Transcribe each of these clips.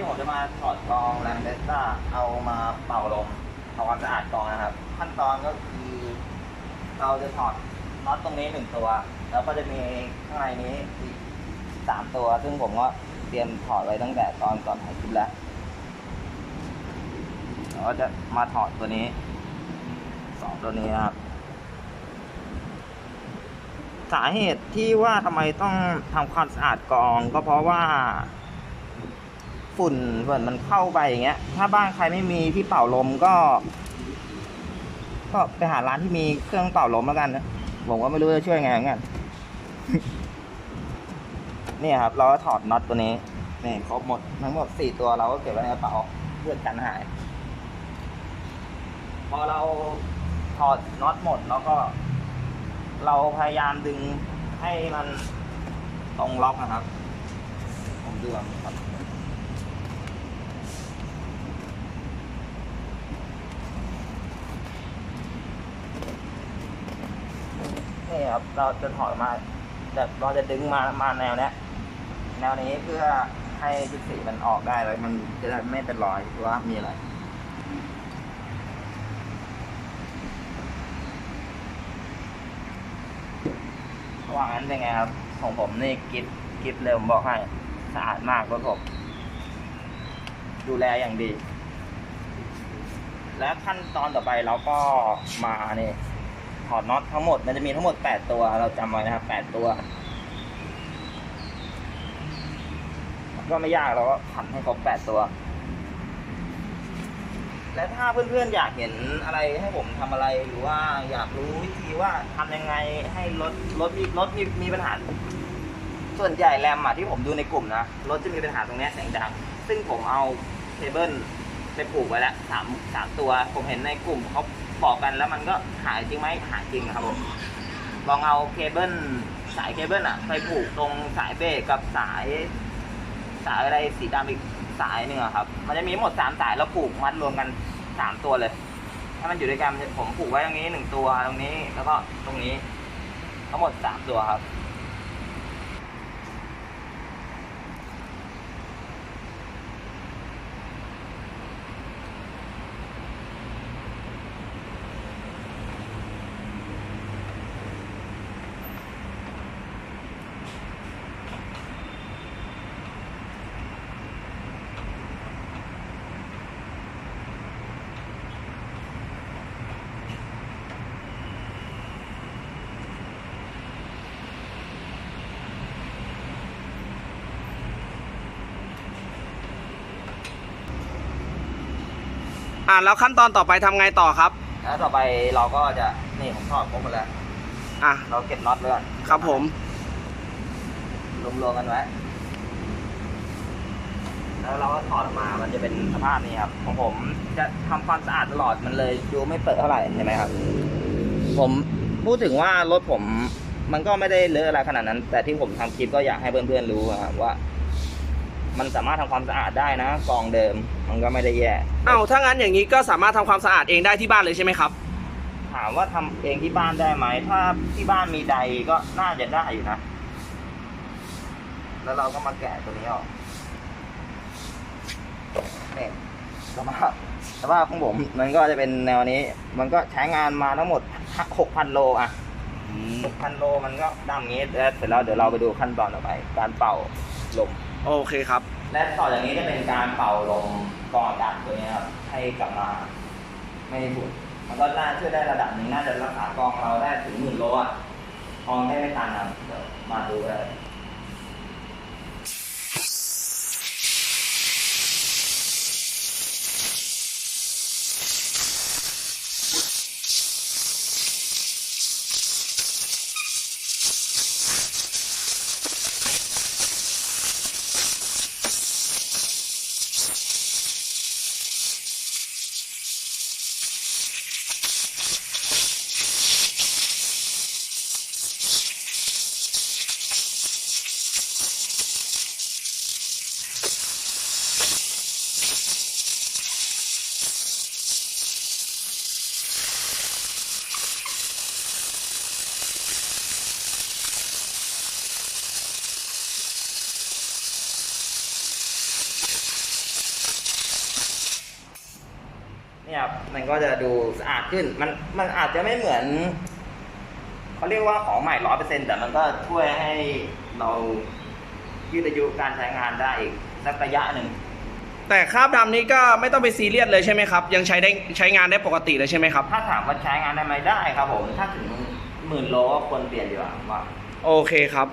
ที่ผมจะมาถอดกรองแรมเดสต้าเอามาเป่าลมทำความสะอาดกรองนะครับ ขั้นตอนก็คือ เราจะถอดน็อตตรงนี้หนึ่งตัว แล้วก็จะมีข้างในนี้อีกสามตัว ซึ่งผมก็เตรียมถอดไว้ตั้งแต่ตอนก่อนถ่ายคลิปแล้วเราก็จะมาถอดตัวนี้สองตัวนี้นะครับ สาเหตุที่ว่าทำไมต้องทำความสะอาดกองก็เพราะว่า ฝุ่นฝุ่นมันเข้าไปอย่างเงี้ย ถ้าบ้านใครไม่มีที่เป่าลมก็ ก็ไปหาร้านที่มีเครื่องเป่าลมแล้วกันนะผมก็ไม่รู้จะช่วยไงเหมือนกันนี่ครับ เราก็ถอดน็อตตัวนี้นี่ครบหมดทั้งหมดสี่ตัวเราก็เก็บไว้ในกระเป๋าเพื่อกันหาย พอเราถอดน็อตหมดแล้วก็ เราพยายามดึงให้มันตรงล็อกนะครับ ผมดูก่อนครับ นี่ครับ เราจะถอดมาแต่เราจะดึงมามาแนวเนี้ยแนวนี้เพื่อให้จุดสีมันออกได้แล้วมันจะได้ไม่เป็นรอยว่ามีอะไรระหว่างนั้นเป็นไงครับ ของผมนี่กิฟกิฟเลยผมบอกให้สะอาดมากรถผมดูแลอย่างดี และขั้นตอนต่อไปเราก็มาเนี่ย ถอดน็อตทั้งหมดมันจะมีทั้งหมด 8 ตัวเราจำไว้นะครับ 8 ตัว ก็ไม่ยากเราก็ขันให้ครบ 8 ตัว และถ้าเพื่อนๆอยากเห็นอะไรให้ผมทำอะไรหรือว่าอยากรู้วิธีว่าทำยังไงให้รถรถมีรถมีมีปัญหา ส่วนใหญ่แรมอะที่ผมดูในกลุ่มนะรถจะมีปัญหาตรงนี้ยแสงดังซึ่งผมเอาเคเบิลไปผูกไว้แล้วสามสามตัว ผมเห็นในกลุ่มเขา บอกกันแล้วมันก็หายจริงไหมหายจริงครับผมลองเอาเคเบิลสายเคเบิลอะไปผูกตรงสายเบรกกับสาย สายอะไรสีดำอีกสายหนึ่งครับ มันจะมีหมดสามสายแล้วผูกมัดรวมกันสามตัวเลย ถ้ามันอยู่ด้วยกันผมผูกไว้ตรงนี้หนึ่งตัวตรงนี้แล้วก็ตรงนี้ ทั้งหมดสามตัวครับ อ่าแล้วขั้นตอนต่อไปทำไงต่อครับ แล้วต่อไปเราก็จะนี่ผมถอดครบหมดแล้ว อะเราเก็บน็อตไว้ก่อนครับผม รวมๆกันไว้ แล้วเราก็ถอดออกมา มันจะเป็นสภาพนี้ครับ ของผมจะทำความสะอาดตลอด มันเลยดูไม่เปิดเท่าไหร่ใช่ไหมครับ ผมพูดถึงว่ารถผม มันก็ไม่ได้เลอะอะไรขนาดนั้น แต่ที่ผมทำคลิปก็อยากให้เพื่อนๆรู้อะครับว่า มันสามารถทำความสะอาดได้นะกองเดิมมันก็ไม่ได้แย่เอ้าถ้างั้นอย่างนี้ก็สามารถทำความสะอาดเองได้ที่บ้านเลยใช่ไหมครับ ถามว่าทำเองที่บ้านได้ไหมถ้าที่บ้านมีใดก็น่าจะได้อยู่นะ แล้วเราก็มาแกะตัวนี้ออกเนี่ยสภาพสภาพของผมมันก็จะเป็นแนวนี้ มันก็ใช้งานมาทั้งหมดหกพันโลอะหกพันโลมันก็ดำงี้แล้วเสร็จแล้วเดี๋ยวเราไปดูขั้นตอนต่อไป การเป่าลม โอเคครับ และต่อจากนี้จะเป็นการเป่าลมกรองอากาศตัวนี้ครับให้กลับมาไม่ฝุ่นมันก็น่าช่วยได้ระดับหนึ่งน่าจะรักษากองเราได้ถึงหมื่นโลอะกรองได้ไม่ตันนะเดี๋ยวมาดูเลย เนี่ยครับมันก็จะดูสะอาดขึ้น มันมันอาจจะไม่เหมือนเขาเรียกว่าของใหม่ร้อยเปอร์เซ็นแต่มันก็ช่วยให้เรายืดอายุการใช้งานได้อีกสักระยะหนึ่งแต่คราบดำนี้ก็ไม่ต้องไปซีเรียสเลยใช่ไหมครับ ยังใช้ได้ใช้งานได้ปกติเลยใช่ไหมครับ ถ้าถามว่าใช้งานได้ไหมได้ครับผมถ้าถึงหมื่นโลก็ควรเปลี่ยนดีกว่าผมว่า โอเคครับ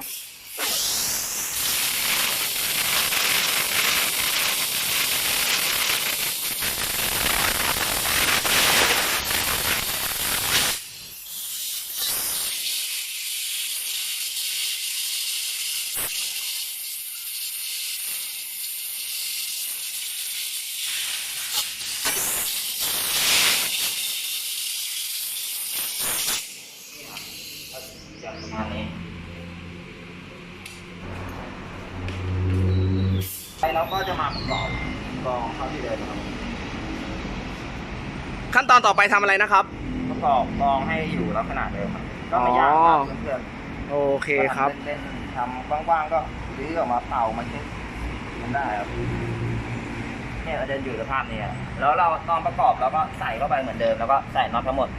ไปเราก็จะมาประกอบกองเข้าที่เดิมครับขั้นตอนต่อไปทำอะไรนะครับ ประกอบกองให้อยู่ลักษณะเดิมครับก็ไม่ยากครับเพื่อนๆโอเคครับเล่นๆทำว่างๆก็รื้อออกมาเป่ามาเช็ดมันได้ครับเนี่ยมันจะอยู่สภาพนี้อะแล้วเราตอนประกอบเราก็ใส่เข้าไปเหมือนเดิมแล้วก็ใส่น็อตทั้งหมด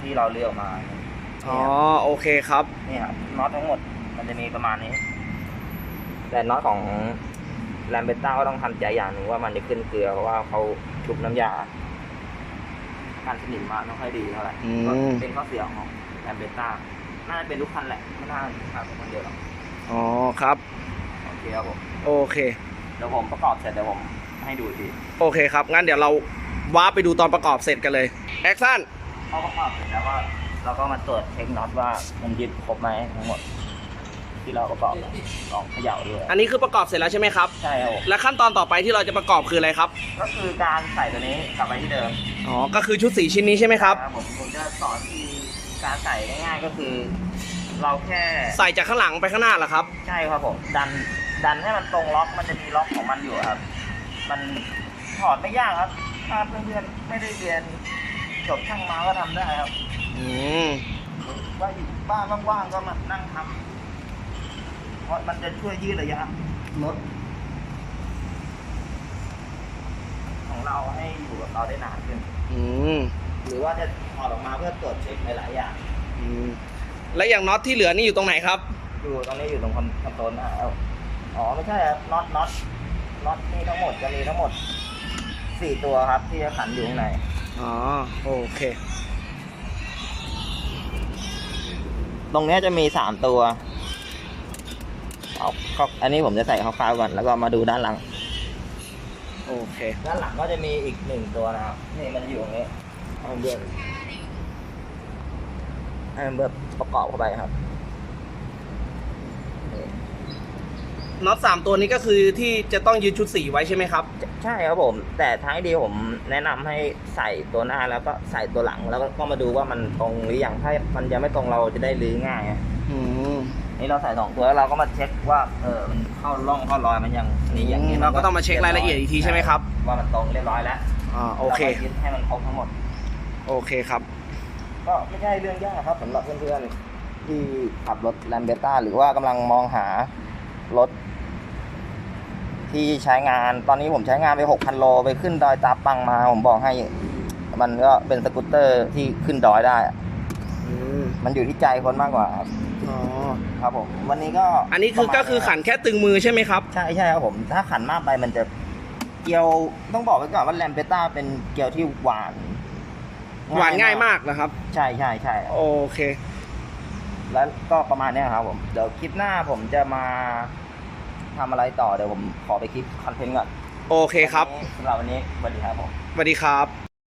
ที่เราเลือกมาอ๋อโอเคครับนี่ครับน็อตทั้งหมดมันจะมีประมาณนี้ แต่น็อตของ แรมเบต้าก็ต้องทำใจอย่างหนึ่งว่ามันจะขึ้นเกลือเพราะว่าเขาชุบน้ำยาการสนิมมาไม่ค่อยดีเท่าไหร่อืมก็เป็นข้อเสียของแรมเบต้าน่าจะเป็นทุกคันแหละไม่น่าจะเป็นคนเดียวหรอกอ๋อครับโอเคครับผมโอเคเดี๋ยวผมประกอบเสร็จเดี๋ยวผมให้ดูทีโอเคครับ งั้นเดี๋ยวเราว้าร์ปไปดูตอนประกอบเสร็จกันเลยแอคชั่นพอประกอบเสร็จแล้วก็เราก็มาตรวจเช็คน็อตว่ามันยึดครบไหมทั้งหมด ที่เราประกอบลองเขย่าด้วยอันนี้คือประกอบเสร็จแล้วใช่ไหมครับ ใช่ครับผมและขั้นตอนต่อไปที่เราจะประกอบคืออะไรครับ ก็คือการใส่ตัวนี้กลับไปที่เดิมอ๋อ ก็คือชุดสีชิ้นนี้ใช่ไหมครับ ผมผมจะสอนที่การใส่ง่ายๆก็คือ เราแค่ใส่จากข้างหลังไปข้างหน้าเหรอครับ ใช่ครับผมดันดันให้มันตรงล็อกมันจะมีล็อกของมันอยู่ครับ มันถอดไม่ยากครับถ้าเพื่อนๆไม่ได้เรียนจบช่างมาก็ทำได้ครับอืมว่าอยู่บ้านว่างๆก็มานั่งทำเพ ราะมันจะช่วยยืดระยะรถของเราให้อยู่กับเราได้นานขึ้น อืมหรือว่าจะถอดออกมาเพื่อตรวจเช็คหลายๆอย่าง อืมและอย่างน็อตที่เหลือนี่อยู่ตรงไหนครับ อยู่ตรงนี้อยู่ตรงคอนคอนโซลนะเอาอ๋อไม่ใช่ครับน็อตน็อตน็อตนี่ทั้งหมดจะมีทั้งหมดสี่ตัวครับที่จะขันอยู่ข้างในอ๋อโอเค ตรงเนี้ยจะมีสามตัว เอาเข้าอันนี้ผมจะใส่คร่าวๆก่อนแล้วก็มาดูด้านหลัง โอเค ด้านหลังก็จะมีอีกหนึ่งตัวนะครับ นี่มันอยู่ตรงนี้เอาเบิร์ให้มันเบิร์ประกอบเข้าไปครับนี่น็อตสามตัวนี้ก็คือที่จะต้องยืดชุดสีไว้ใช่ไหมครับ ใช่ครับผม แต่ท้ายดีผมแนะนำให้ใส่ตัวหน้าแล้วก็ใส่ตัวหลังแล้วก็มาดูว่ามันตรงหรือยังถ้ามันยังไม่ตรงเราจะได้รื้อง่ายอะอืม นี่เราใส่สองตัวแล้วเราก็มาเช็คว่าเออมันเข้าร่องเข้ารอยมันยังนี่อย่างนี้เราก็ต้องมาเช็ครายละเอียดอีกทีใช่ไหมครับ ว่ามันตรงเรียบร้อยแล้วอ่าโอเคราก็ยึดให้มันครบทั้งหมด โอเคครับ ก็ไม่ใช่เรื่องยากครับสำหรับเพื่อนๆที่ขับรถแลมเบต้าหรือว่ากำลังมองหารถที่ใช้งานตอนนี้ผมใช้งานไป 6,000 โล ไปขึ้นดอยตาปังมา ผมบอกให้ มันก็เป็นสกูตเตอร์ที่ขึ้นดอยได้อะอื มมันอยู่ที่ใจคนมากกว่าครับอ๋อครับผมวันนี้ก็อันนี้คือประมาณก็คือขันแค่ตึงมือใช่ไหมครับใช่ใช่ครับผม ถ้าขันมากไปมันจะเกียวต้องบอกไว้ก่อนว่าแลมเบต้าเป็นเกียวที่หวานหวานง่ายมากนะครับ ใช่ใช่ใช่โอเค แล้วก็ประมาณเนี้ยครับผมเดี๋ยวคลิปหน้าผมจะมาทำอะไรต่อเดี๋ยวผมขอไปคลิปคอนเทนต์ก่อนโอเคครับวันนี้สำหรับวันนี้สวัสดีครับผมสวัสดีครับ